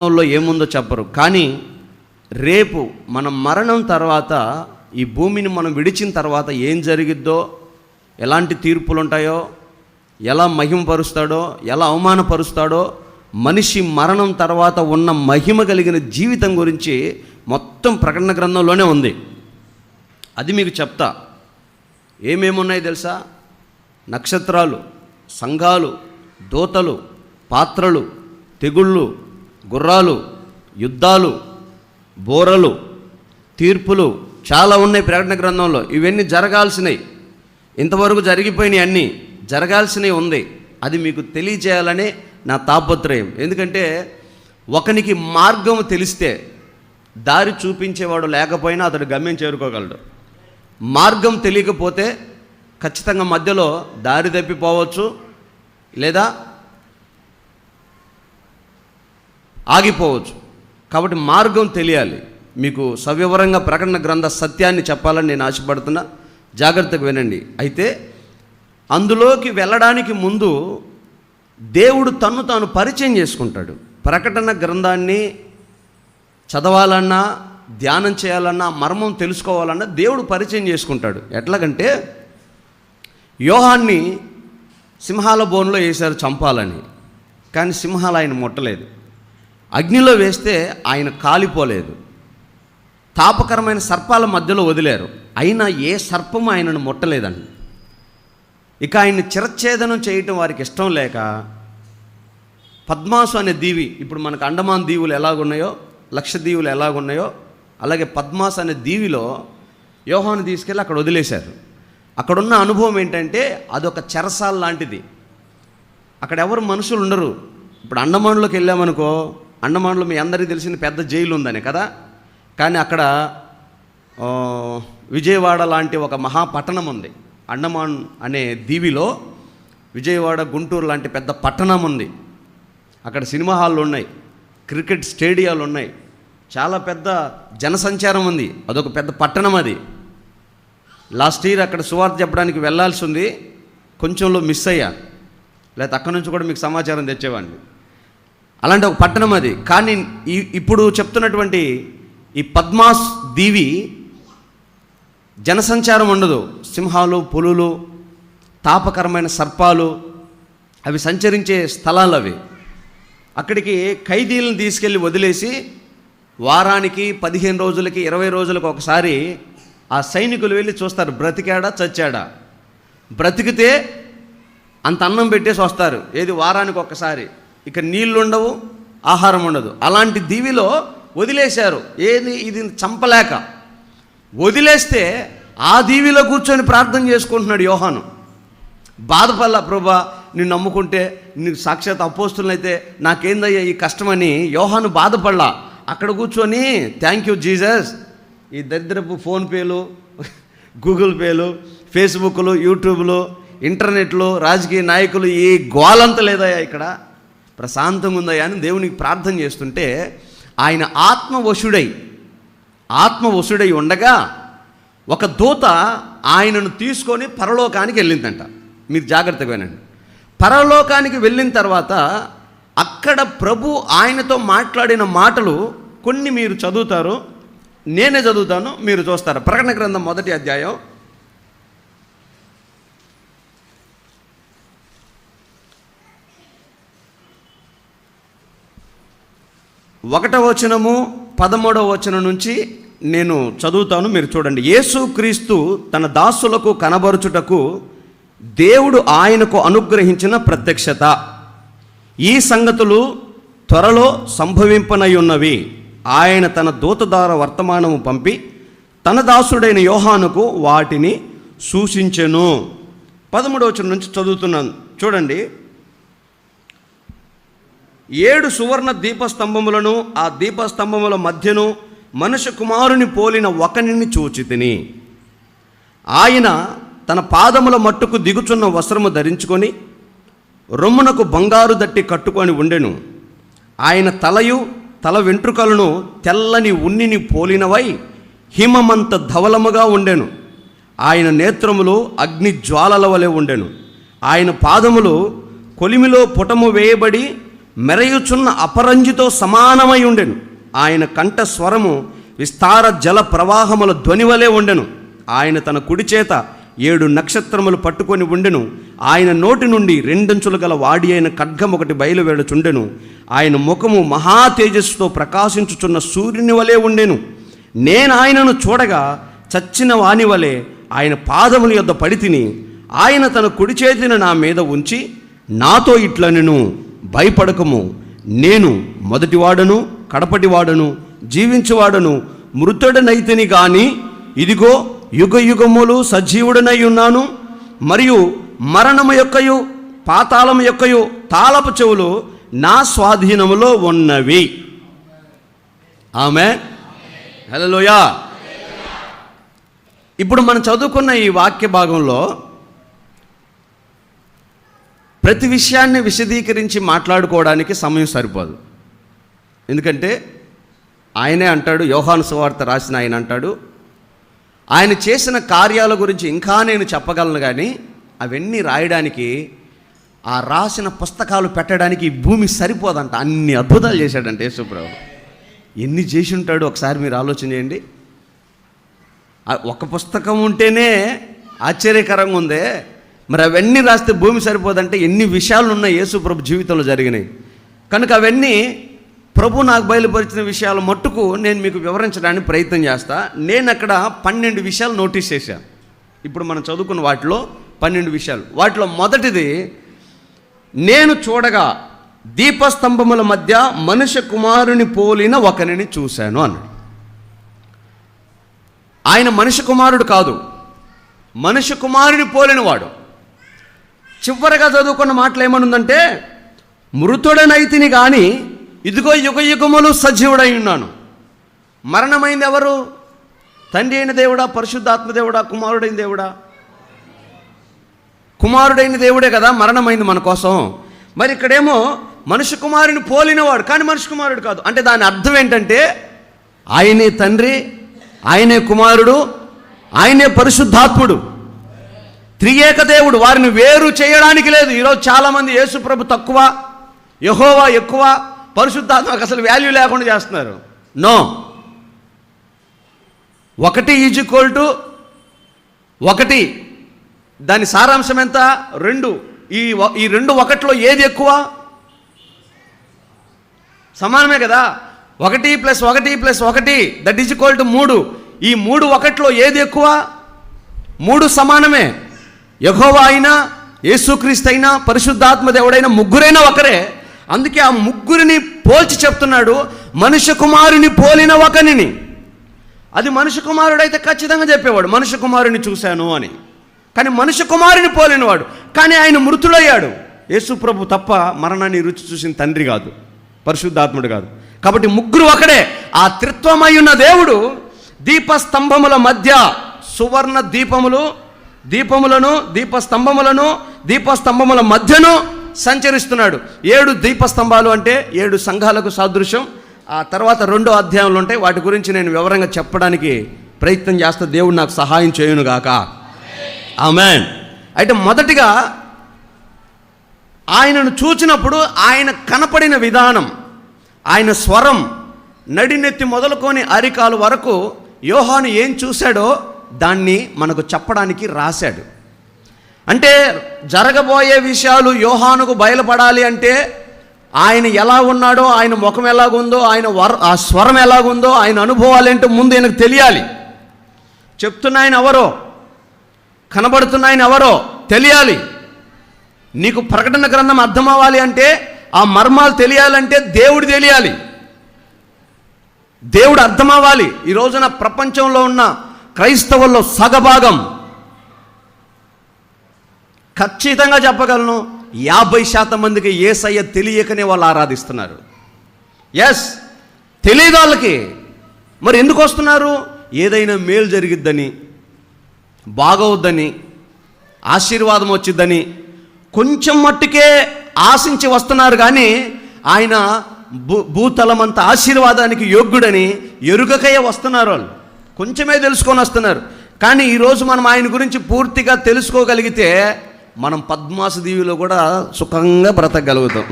లో ఏముందో చెప్పరు. కానీ రేపు మన మరణం తర్వాత ఈ భూమిని మనం విడిచిన తర్వాత ఏం జరిగిద్దో ఎలాంటి తీర్పులు ఉంటాయో ఎలా మహిమపరుస్తాడో ఎలా అవమానపరుస్తాడో మనిషి మరణం తర్వాత ఉన్న మహిమ కలిగిన జీవితం గురించి మొత్తం ప్రకటన గ్రంథంలోనే ఉంది. అది మీకు చెప్తా. ఏమేమున్నాయి తెలుసా? నక్షత్రాలు సంఘాలు దోతలు పాత్రలు తెగుళ్ళు గుర్రాలు యుద్ధాలు బోరలు తీర్పులు చాలా ఉన్నాయి ప్రకటన గ్రంథంలో. ఇవన్నీ జరగాల్సినవి ఇంతవరకు జరిగిపోయినాయి అన్నీ. జరగాల్సినవి ఉంది. అది మీకు తెలియజేయాలనే నా తాపత్రయం. ఎందుకంటే ఒకనికి మార్గం తెలిస్తే దారి చూపించేవాడు లేకపోయినా అతడు గమ్యం చేరుకోగలడు. మార్గం తెలియకపోతే ఖచ్చితంగా మధ్యలో దారి తప్పిపోవచ్చు లేదా ఆగిపోవచ్చు. కాబట్టి మార్గం తెలియాలి. మీకు సవివరంగా ప్రకటన గ్రంథ సత్యాన్ని చెప్పాలని నేను ఆశపడుతున్నా. జాగ్రత్తగా వినండి. అయితే అందులోకి వెళ్ళడానికి ముందు దేవుడు తన్ను తాను పరిచయం చేసుకుంటాడు. ప్రకటన గ్రంథాన్ని చదవాలన్నా ధ్యానం చేయాలన్నా మర్మం తెలుసుకోవాలన్నా దేవుడు పరిచయం చేసుకుంటాడు. ఎట్లాగంటే యోహాన్ని సింహాల బోన్లో వేశారు చంపాలని. కానీ సింహాలు ఆయన ముట్టలేదు. అగ్నిలో వేస్తే ఆయన కాలిపోలేదు. తాపకరమైన సర్పాల మధ్యలో వదిలేరు. అయినా ఏ సర్పం ఆయనను ముట్టలేదండి ఇక ఆయన్ని చిరచ్ఛేదనం చేయటం వారికి ఇష్టం లేక పద్మాసు అనే దీవి ఇప్పుడు మనకు అండమాన్ దీవులు ఎలాగున్నాయో లక్షద్వీవులు ఎలాగున్నాయో అలాగే పద్మాస్ అనే దీవిలో యోహాను తీసుకెళ్ళి అక్కడ వదిలేశారు. అక్కడున్న అనుభవం ఏంటంటే అదొక చెరసాల లాంటిది. అక్కడ ఎవరు మనుషులు ఉండరు ఇప్పుడు అండమాన్లోకి వెళ్ళామనుకో అండమాన్లో మీ అందరికీ తెలిసిన పెద్ద జైలు ఉందని కదా? కానీ అక్కడ విజయవాడ లాంటి ఒక మహాపట్టణం ఉంది. అండమాన్ అనే దీవిలో విజయవాడ గుంటూరు లాంటి పెద్ద పట్టణం ఉంది. అక్కడ సినిమా హాళ్ళు ఉన్నాయి క్రికెట్ స్టేడియాలు ఉన్నాయి. చాలా పెద్ద జనసంచారం ఉంది. అదొక పెద్ద పట్టణం అది. లాస్ట్ ఇయర్ అక్కడ సువార్త చెప్పడానికి వెళ్ళాల్సి ఉంది. కొంచెంలో మిస్ అయ్యా. లేకపోతే అక్కడి నుంచి కూడా మీకు సమాచారం తెచ్చేవాడిని. అలాంటి ఒక పట్టణం అది. కానీ ఇప్పుడు చెప్తున్నటువంటి ఈ పద్మాస్ దీవి జనసంచారం ఉండదు. సింహాలు పులులు తాపకరమైన సర్పాలు అవి సంచరించే స్థలాలు అవి. అక్కడికి ఖైదీలను తీసుకెళ్ళి వదిలేసి వారానికి పదిహేను రోజులకి ఇరవై రోజులకు ఒకసారి ఆ సైనికులు వెళ్ళి చూస్తారు. బ్రతికాడా చచ్చాడా? బ్రతికితే అంత అన్నం పెట్టేసి వస్తారు. ఏది వారానికి ఒకసారి. ఇక నీళ్ళు ఉండవు ఆహారం ఉండదు అలాంటి దీవిలో వదిలేశారు. ఏది? ఇది చంపలేక. వదిలేస్తే ఆ దీవిలో కూర్చొని ప్రార్థన చేసుకుంటున్నాడు యోహాను. బాధపడలా ప్రభా నిన్ను నమ్ముకుంటే నీకు సాక్షాత్ అపోస్తులైతే నాకేందయ్యా ఈ కష్టమని? యోహాను బాధపడలా. అక్కడ కూర్చొని థ్యాంక్ యూ జీసస్ ఈ దరిద్రపు ఫోన్పేలు గూగుల్ పేలు ఫేస్బుక్లు యూట్యూబ్లు ఇంటర్నెట్లు రాజకీయ నాయకులు ఈ గోలంత లేదయ్యా ఇక్కడ. ప్రశాంతంగా ఉందయ్యా అని దేవునికి ప్రార్థన చేస్తుంటే ఆయన ఆత్మవశుడై ఆత్మవశుడై ఉండగా ఒక దూత ఆయనను తీసుకొని పరలోకానికి వెళ్ళిందంట. మీరు జాగ్రత్తగా వినండి. పరలోకానికి వెళ్ళిన తర్వాత అక్కడ ప్రభు ఆయనతో మాట్లాడిన మాటలు కొన్ని మీరు చదువుతారు నేనే చదువుతాను మీరు చూస్తారు. ప్రకటన గ్రంథం మొదటి అధ్యాయం ఒకటవ వచనము పదమూడవ వచనం నుంచి నేను చదువుతాను. మీరు చూడండి. యేసుక్రీస్తు తన దాసులకు కనబరుచుటకు దేవుడు ఆయనకు అనుగ్రహించిన ప్రత్యక్షత. ఈ సంగతులు త్వరలో సంభవింపనై ఉన్నవి ఆయన తన దూతదార వర్తమానము పంపి తన దాసుడైన యోహానుకు వాటిని సూచించెను. పదమూడవచనం నుంచి చదువుతున్నాను. చూడండి. ఏడు సువర్ణ దీపస్తంభములను ఆ దీపస్తంభముల మధ్యను మనుష్య కుమారుని పోలిన ఒకనిని చూచితిని ఆయన తన పాదముల మట్టుకు దిగుచున్న వస్త్రము ధరించుకొని రొమ్మునకు బంగారు దట్టి కట్టుకొని ఉండెను. ఆయన తలయు తల వెంట్రుకలను తెల్లని ఉన్నిని పోలినవై హిమమంత ధవలముగా ఉండెను. ఆయన నేత్రములు అగ్ని జ్వాలల వలె ఉండెను. ఆయన పాదములు కొలిమిలో పుటము వేయబడి మెరయుచున్న అపరంజితో సమానమై ఉండెను. ఆయన కంఠ స్వరము విస్తార జల ప్రవాహముల ధ్వనివలే ఉండెను. ఆయన తన కుడి చేత ఏడు నక్షత్రములు పట్టుకొని ఉండెను. ఆయన నోటి నుండి రెండంచులు గల వాడి అయిన ఖడ్గం ఒకటి బయలువేడుచుండెను ఆయన ముఖము మహా తేజస్సుతో ప్రకాశించుచున్న సూర్యుని వలె ఉండెను. నేను ఆయనను చూడగా చచ్చిన వాని వలె ఆయన పాదముల యొద్ద పడి తిని ఆయన తన కుడి చేతిని నా మీద ఉంచి నాతో ఇట్లనెను. భయపడకము. నేను మొదటివాడను కడపటివాడను జీవించువాడను మృతుడనైతిని గాని ఇదిగో యుగ యుగములు సజీవుడనై ఉన్నాను. మరియు మరణము యొక్కయు పాతాళము యొక్కయు తాళపు చెవులు నా స్వాధీనములో ఉన్నవి. ఆమె హలోయా ఇప్పుడు మనం చదువుకున్న ఈ వాక్య భాగంలో ప్రతి విషయాన్ని విశదీకరించి మాట్లాడుకోవడానికి సమయం సరిపోదు. ఎందుకంటే ఆయనే అంటాడు యోహాను సువార్త రాసిన ఆయన అంటాడు ఆయన చేసిన కార్యాల గురించి ఇంకా నేను చెప్పగలను కానీ అవన్నీ రాయడానికి ఆ రాసిన పుస్తకాలు పెట్టడానికి భూమి సరిపోదంట. అన్ని అద్భుతాలు చేశాడంట యేసుప్రభు. ఎన్ని చేసి ఉంటాడు ఒకసారి మీరు ఆలోచన చేయండి. ఒక పుస్తకం ఉంటేనే ఆశ్చర్యకరంగా ఉందే. మరి అవన్నీ రాస్తే భూమి సరిపోదంటే ఎన్ని విషయాలు ఉన్నాయి యేసు ప్రభు జీవితంలో జరిగినాయి. కనుక అవన్నీ ప్రభు నాకు బయలుపరిచిన విషయాలు మట్టుకు నేను మీకు వివరించడానికి ప్రయత్నం చేస్తా. నేను అక్కడ పన్నెండు విషయాలు నోటీస్ చేశాను ఇప్పుడు మనం చదువుకున్న వాటిలో పన్నెండు విషయాలు. వాటిలో మొదటిది నేను చూడగా దీపస్తంభముల మధ్య మనుష్య కుమారుని పోలిన ఒకరిని చూశాను అన్నాడు. ఆయన మనుష్య కుమారుడు కాదు మనుష్య కుమారుని పోలినవాడు. చివరగా చదువుకున్న మాటలు ఏమనుందంటే మృతుడనైతిని కానీ ఇదిగో యుగ యుగములు సజీవుడై ఉన్నాను. మరణమైంది ఎవరు? తండ్రి అయిన దేవుడా పరిశుద్ధాత్మ దేవుడా కుమారుడైన దేవుడా? కుమారుడైన దేవుడే కదా మరణమైంది మన కోసం. మరి ఇక్కడేమో మనుషు కుమారుని పోలినవాడు కానీ మనుషు కుమారుడు కాదు. అంటే దాని అర్థం ఏంటంటే ఆయనే తండ్రి ఆయనే కుమారుడు ఆయనే పరిశుద్ధాత్ముడు. త్రియేక దేవుడు వారిని వేరు చేయడానికి లేదు. ఈరోజు చాలామంది యేసు ప్రభు తక్కువ యహోవా ఎక్కువ పరిశుద్ధాత్మకు అసలు వాల్యూ లేకుండా చేస్తున్నారు. నో ఒకటి ఈజ్ ఈక్వల్ టు ఒకటి. దాని సారాంశం ఎంత? రెండు. ఈ ఈ రెండు ఒకటిలో ఏది ఎక్కువ? సమానమే కదా. ఒకటి ప్లస్ ఒకటి ప్లస్ ఒకటి దట్ ఈజ్ ఈక్వల్ టు మూడు. ఈ మూడు ఒకటిలో ఏది ఎక్కువ? మూడు సమానమే. యహోవా అయినా యేసుక్రీస్తు అయినా పరిశుద్ధాత్మ దేవుడైనా ముగ్గురైనా ఒకరే. అందుకే ఆ ముగ్గురిని పోల్చి చెప్తున్నాడు మనుష్య కుమారుని పోలిన ఒకనిని అది మనుష్య కుమారుడైతే ఖచ్చితంగా చెప్పేవాడు మనుష్య కుమారుని చూశాను అని. కానీ మనుష్య కుమారుని పోలినవాడు కానీ ఆయన మృతుడయ్యాడు. యేసు ప్రభు తప్ప మరణాన్ని రుచి చూసిన తండ్రి కాదు పరిశుద్ధాత్ముడు కాదు. కాబట్టి ముగ్గురు ఒకడే ఆ త్రిత్వమై ఉన్న దేవుడు దీపస్తంభముల మధ్య సువర్ణ దీపములు దీపములను దీపస్తంభములను దీపస్తంభముల మధ్యను సంచరిస్తున్నాడు. ఏడు దీపస్తంభాలు అంటే ఏడు సంఘాలకు సాదృశ్యం. ఆ తర్వాత రెండో అధ్యాయంలో ఉంటాయి. వాటి గురించి నేను వివరంగా చెప్పడానికి ప్రయత్నం చేస్తే దేవుడు నాకు సహాయం చేయునుగాక ఆమెన్. అయితే మొదటిగా ఆయనను చూచినప్పుడు ఆయన కనపడిన విధానం ఆయన స్వరం నడినెత్తి మొదలుకొని అరికాలు వరకు యోహాను ఏం చూశాడో దాన్ని మనకు చెప్పడానికి రాశాడు. అంటే జరగబోయే విషయాలు యోహానుకు బయలుపడాలి అంటే ఆయన ఎలా ఉన్నాడో ఆయన ముఖం ఎలాగుందో ఆయన వర ఆ స్వరం ఎలాగుందో ఆయన అనుభవాలు ఏంటో ముందు ఆయనకు తెలియాలి. చెప్తున్న ఆయన ఎవరో కనబడుతున్న ఆయన ఎవరో తెలియాలి. నీకు ప్రకటన గ్రంథం అర్థం అవ్వాలి అంటే ఆ మర్మాలు తెలియాలంటే దేవుడు తెలియాలి. దేవుడు అర్థం అవ్వాలి ఈ రోజున ప్రపంచంలో ఉన్న క్రైస్తవుల్లో సగభాగం. ఖచ్చితంగా చెప్పగలను యాభై శాతం మందికి ఏసయ్య తెలియకనే వాళ్ళు ఆరాధిస్తున్నారు. ఎస్ తెలియదు వాళ్ళకి మరి ఎందుకు వస్తున్నారు? ఏదైనా మేలు జరిగిద్దని బాగవుద్దని ఆశీర్వాదం వచ్చిద్దని కొంచెం మట్టుకే ఆశించి వస్తున్నారు కానీ ఆయన భూ భూతలమంత ఆశీర్వాదానికి యోగ్యుడని ఎరుగకయ్య వస్తున్నారు వాళ్ళు. కొంచెమే తెలుసుకొని వస్తున్నారు. కానీ ఈరోజు మనం ఆయన గురించి పూర్తిగా తెలుసుకోగలిగితే మనం పద్మాస దీవిలో కూడా సుఖంగా బ్రతకగలుగుతాం.